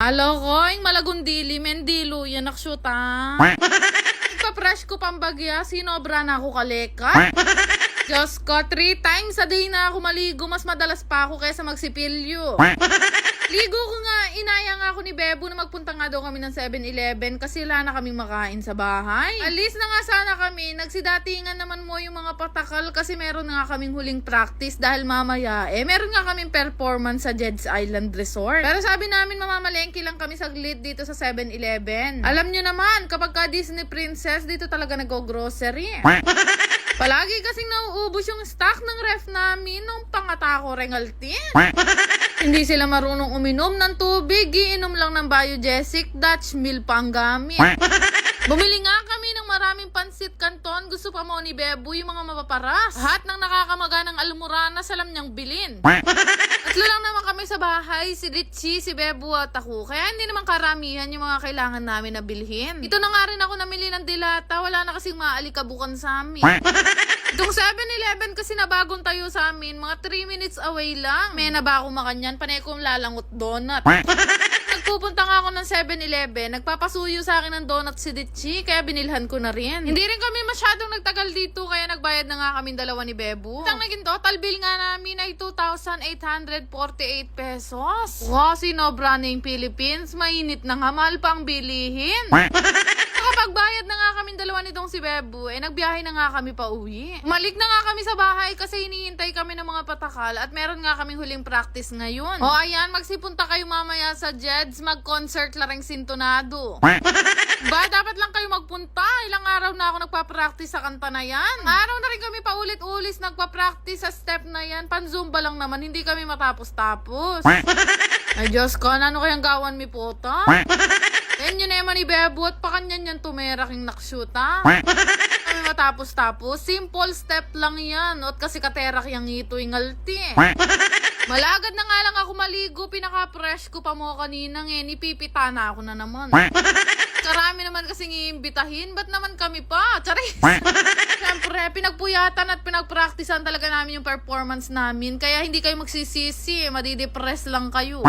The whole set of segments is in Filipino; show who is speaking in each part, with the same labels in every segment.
Speaker 1: Alo, koing malagundili, mendilo, yan naksyuta. Ipa-fresh ko pambagya, sinobra na ako kaleka. Diyos ko, three times a day na ako maligo, mas madalas pa ako kaysa magsipilyo. Ligo ko nga, inaya nga ako ni Bebo na magpunta nga daw kami ng 7-Eleven kasi wala na kaming makain sa bahay. Alis na nga sana kami, nagsidatingan naman mo yung mga patakal kasi meron nga kaming huling practice dahil mamaya, eh meron nga kaming performance sa Jed's Island Resort. Pero sabi namin mamamalengke lang kami saglit dito sa 7-Eleven. Alam nyo naman, kapag ka Disney Princess, dito talaga nag-grocery. Palagi kasing nauubos yung stock ng ref namin nung pangatako rengaltin. Hindi sila marunong uminom ng tubig, iinom lang ng biogesic, Dutch meal pa ang gamit. Bumili nga maraming pansit canton, gusto pa mo ni Bebo yung mga mapaparas. Lahat ng nakakamaga ng almurana, salam niyang bilin. Tatlo lang naman kami sa bahay, si Richie, si Bebo at ako. Kaya hindi naman karamihan yung mga kailangan namin na bilhin. Ito na nga rin ako namili ng dilata, wala na kasing maalikabukan sa amin. Itong 7-Eleven kasi na bagong tayo sa amin, mga 3 minutes away lang. May na ba ako makanyan, panay kong lalangot donut. Nagpupunta nga ako ng 7-Eleven, nagpapasuyo sa akin ng donut si Ditchi, kaya binilhan ko na rin. Hindi rin kami masyadong nagtagal dito, kaya nagbayad na nga kami dalawa ni Bebu. Ang naging total bill nga namin ay 2,848 pesos. Wow, sinobra na yung Philippines, mainit na nga, mahal pa ang bilihin. Nakapagbayad na nga kami dalawa nitong si Bebu, eh nagbiyahe na nga kami pa uwi. Malik na nga kami sa bahay kasi hinihintay kami ng mga patakal at meron nga kaming huling practice ngayon. O ayan, magsipunta kayo mamaya sa Jeds, mag-concert lareng sintonado. Ba, dapat lang kayo magpunta. Ilang araw na ako nagpa-practice sa kanta na yan. Araw na rin kami paulit-ulis nagpa-practice sa step na yan. Pan-zumba lang naman, hindi kami matapos-tapos. Ay Diyos ko, ano kayang gawan mi po to? Yan yun naman ni Bebo at pa kanya yan tumera king nakshuta. Kami matapos-tapos. Simple step lang yan. At kasi katerak yung ito ingalti. Malagad na nga lang ako maligo. Pinaka-fresh ko pa mo kanina ngayon. Ipipita na ako na naman. Karami naman kasing iimbitahin. Ba't naman kami pa? Charis! Siyempre, pinagpuyatan at pinagpraktisan talaga namin yung performance namin. Kaya hindi kayo magsisisi. Madidepress lang kayo.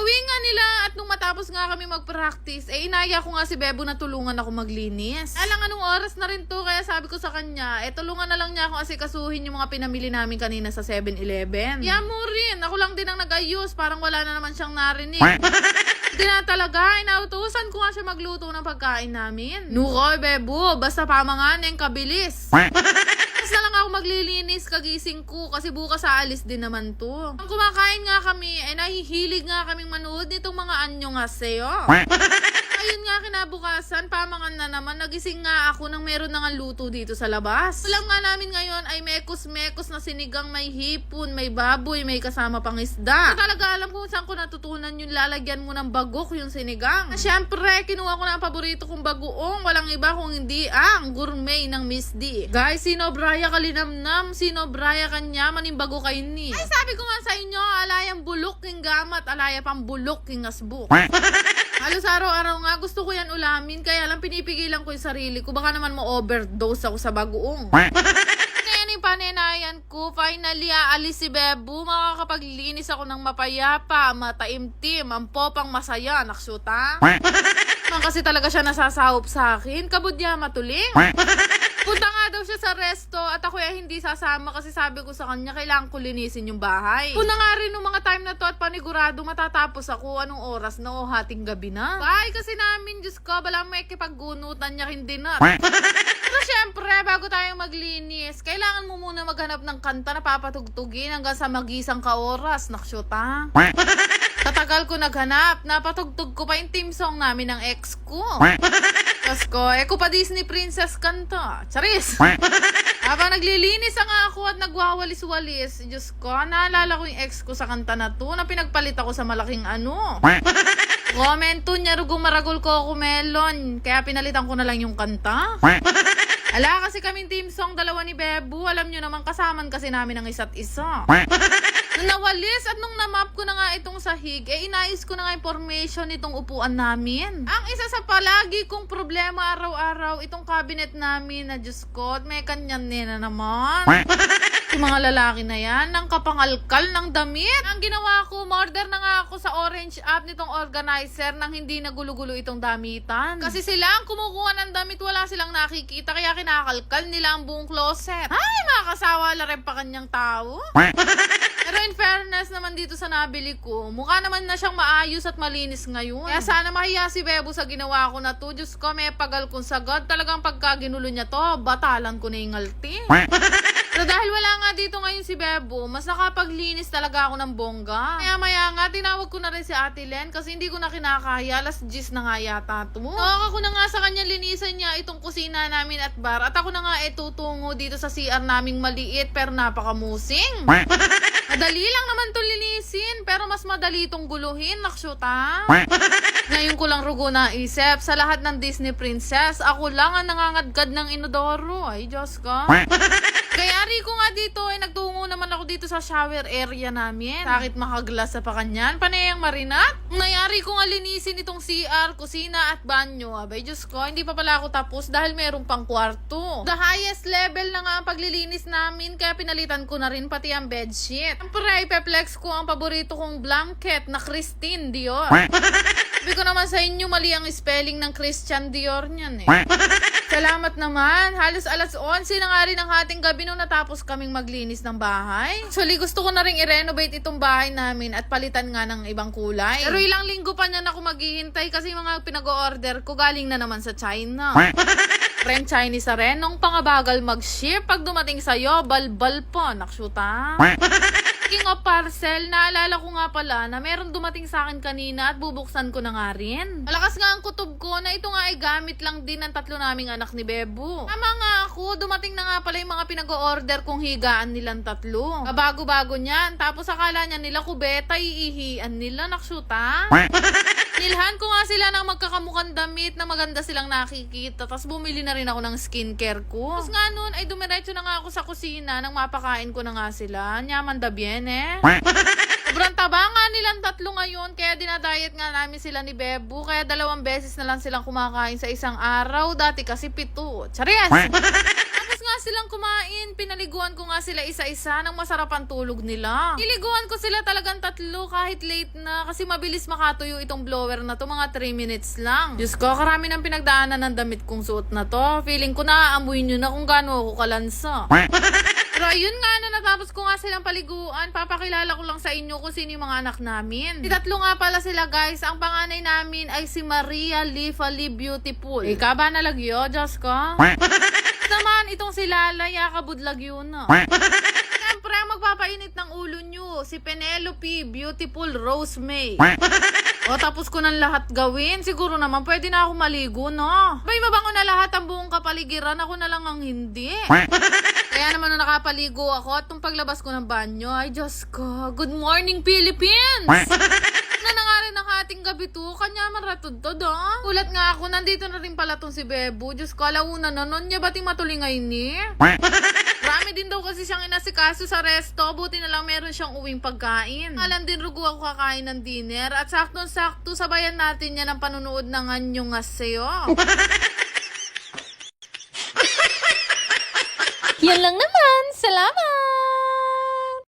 Speaker 1: Uwi nga nila at nung matapos nga kami mag-practice, eh inaya ko nga si Bebo na tulungan ako maglinis. Alang anong oras na rin to, kaya sabi ko sa kanya, eh tulungan na lang niya ako asikasuhin yung mga pinamili namin kanina sa 7-Eleven. Yeah mo rin, ako lang din ang nag-ayos, parang wala na naman siyang narinig. Hindi na talaga, inautusan ko nga siya magluto ng pagkain namin. Nukoy, Bebo, basta pamangan yung kabilis. Tapos na lang ako maglilinis kagising ko kasi bukas aalis din naman to. Ang kumakain nga kami, ay nahihilig nga kaming manood nitong mga anyo nga sa'yo. Ayun nga kinabukasan, pamangan na naman, nagising nga ako nang meron na nga luto dito sa labas. Ulam nga namin ngayon ay mekos-mekos na sinigang may hipon, may baboy, may kasama pang isda. Hindi talaga alam kung saan ko natutunan yung lalagyan mo ng bagok yung sinigang. Siyempre, kinuha ko na ang paborito kong bagoong, walang iba kung hindi ang gourmet ng Miss D. Guys, sino Braya kalinamnam, sino Braya kanya, maning bago kayo ni. Ay, sabi ko nga sa inyo, alayang bulok king gamat, alaya pang bulok king asbuk. Halos araw-araw nga gusto ko yan ulamin, kaya lang pinipigilan ko yung sarili ko. Baka naman mo-overdose ako sa bagoong. Ngayon yung panenayan ko, finally aalis si Bebu. Makakapaglinis ako ng mapayapa, mataimtim, ang popang masaya, naksyuta. Man kasi talaga siya nasasahop sa akin. Kabudya matuling. Punta nga daw siya sa resto at ako ay hindi sasama kasi sabi ko sa kanya kailangan ko linisin yung bahay. Punta nga rin nung mga time na to at panigurado matatapos ako anong oras na o hating gabi na. Bahay kasi namin, Diyos ko, bala may kipaggunutan niya hindi na. Pero syempre, bago tayo maglinis, kailangan mo muna maghanap ng kanta na papatugtugin hanggang sa magisang ka oras. Naksyuta. Katagal ko naghanap, napatugtog ko pa yung team song namin ng ex ko. Tapos ko, eh ko pa Disney Princess kanta. Charis! Habang naglilinis na nga ako at nagwawalis-walis, Diyos ko, naalala ko yung ex ko sa kanta na to na pinagpalit ako sa malaking ano. Komento niya rugong maragol ko ako melon. Kaya pinalitan ko na lang yung kanta. Ala kasi kaming team song dalawa ni Bebu. Alam nyo naman kasaman kasi namin ang isa't isa. Nawalis at nung namap ko na nga itong sahig, eh inayos ko na nga yung formation nitong upuan namin. Ang isa sa palagi kong problema araw-araw, itong cabinet namin na Diyos ko, may kanyan nina naman. Yung mga lalaki na yan, ng kapangalkal ng damit. Ang ginawa ko, order na nga ako sa orange app nitong organizer nang hindi nagulo-gulo itong damitan. Kasi sila ang kumukuha ng damit, wala silang nakikita, kaya kinakalkal nila ang buong closet. Ay, makakasawa la rin pa kanyang tao. Pero in fairness naman dito sa nabili ko, mukha naman na siyang maayos at malinis ngayon. Kaya sana mahiya si Bebo sa ginawa ko na to. Diyos ko, may pagal kong sagad. Talagang pagka ginulo niya to, batalan ko na yung ngalti. Pero dahil wala nga dito ngayon si Bebo, mas nakapaglinis talaga ako ng bongga. Kaya maya nga, tinawag ko na rin si Ate Len kasi hindi ko na kinakaya. Alas 10 na nga yata to. Tawag ako na nga sa kanya linisan niya itong kusina namin at bar. At ako na nga eh tutungo dito sa CR naming maliit pero napakamusing. Madali lang naman to linisin, pero mas madali itong guluhin, naksyuta. Ngayon ko lang rugo na isip, sa lahat ng Disney princess, ako lang ang nangangadgad ng inodoro. Ay, Diyos ka. Kaya Rico nga dito, ay nagtungo naman ako dito sa shower area namin. Sakit makaglas sa pakanyan, panayang marinat. Nayari ko nga linisin itong CR, kusina at banyo. Abay, Diyos ko, hindi pa pala ako tapos dahil meron pang kwarto. The highest level na nga ang paglilinis namin, kaya pinalitan ko na rin pati ang bedsheet. Siyempre, ipeplex ko ang paborito kong blanket na Christine Dior. Sabi ko naman sa inyo, mali ang spelling ng Christian Dior niyan eh. Salamat naman. Halos alas 11 na nga rin ang hating gabi nung natapos kaming maglinis ng bahay. Actually, gusto ko na rin i-renovate itong bahay namin at palitan nga ng ibang kulay. Pero ilang linggo pa niyan ako maghihintay kasi mga pinag-order ko galing na naman sa China. Ren Chinese sa ren, nung pangabagal mag-ship, pag dumating sa'yo, balbal po, nakshuta. Speaking of parcel, naalala ko nga pala na meron dumating sa akin kanina at bubuksan ko na nga rin. Malakas nga ang kutob ko na ito nga ay gamit lang din ng tatlo naming anak ni Bebo. Tama nga ako, dumating na nga pala yung mga pinag-order kong higaan nilang tatlo. Kabago-bago niyan, tapos akala niya nila kubeta, iihian nila, nakshuta. Nilhan ko nga sila ng magkakamukhang damit na maganda silang nakikita. Tapos bumili na rin ako ng skincare ko. Tapos nga nun, ay dumiretso na nga ako sa kusina nang mapakain ko na nga sila. Nyaman da bien eh. Sobrang taba nga nilang tatlo ngayon, kaya dinadayet nga namin sila ni Bebu. Kaya dalawang beses na lang silang kumakain sa isang araw. Dati kasi pito. Charies! Nga silang kumain, pinaliguan ko nga sila isa-isa ng masarap ang tulog nila. Niliguan ko sila talagang tatlo kahit late na kasi mabilis makatuyo itong blower na to, mga 3 minutes lang. Diyos ko, karami ng pinagdaanan ng damit kong suot na to. Feeling ko naaamoy nyo na kung gaano ako kalansa. Pero ayun nga, na natapos ko nga silang paliguan, papakilala ko lang sa inyo kung sino yung mga anak namin. Si tatlo nga pala sila guys, ang panganay namin ay si Maria Lifali Beautiful. Ika ba nalagyo, Diyos ko? naman, itong si Lala, yakabudlag yun na. Siyempre, ang magpapainit ng ulo nyo, si Penelope Beautiful Rose May. O, tapos ko ng lahat gawin. Siguro naman, pwede na ako maligo, no? Bay, mabango na lahat ang buong kapaligiran. Ako na lang ang hindi. Kaya naman nung nakapaligo ako at nung paglabas ko ng banyo, ay Diyos ko, good morning Philippines! na na nga rin ang ating gabi to, kanya man ratod to do. Ulat nga ako, nandito na rin pala tong si Bebo. Diyos ko, alauna na nun niya bating matulingay ni. Marami din daw kasi siyang inasikaso sa resto. Buti na lang meron siyang uwing pagkain. Alam din rugo ako kakain ng dinner. At saktong-sakto, sabayan natin yan ang panunood ng anyong aseyo.
Speaker 2: Yan lang naman. Salamat!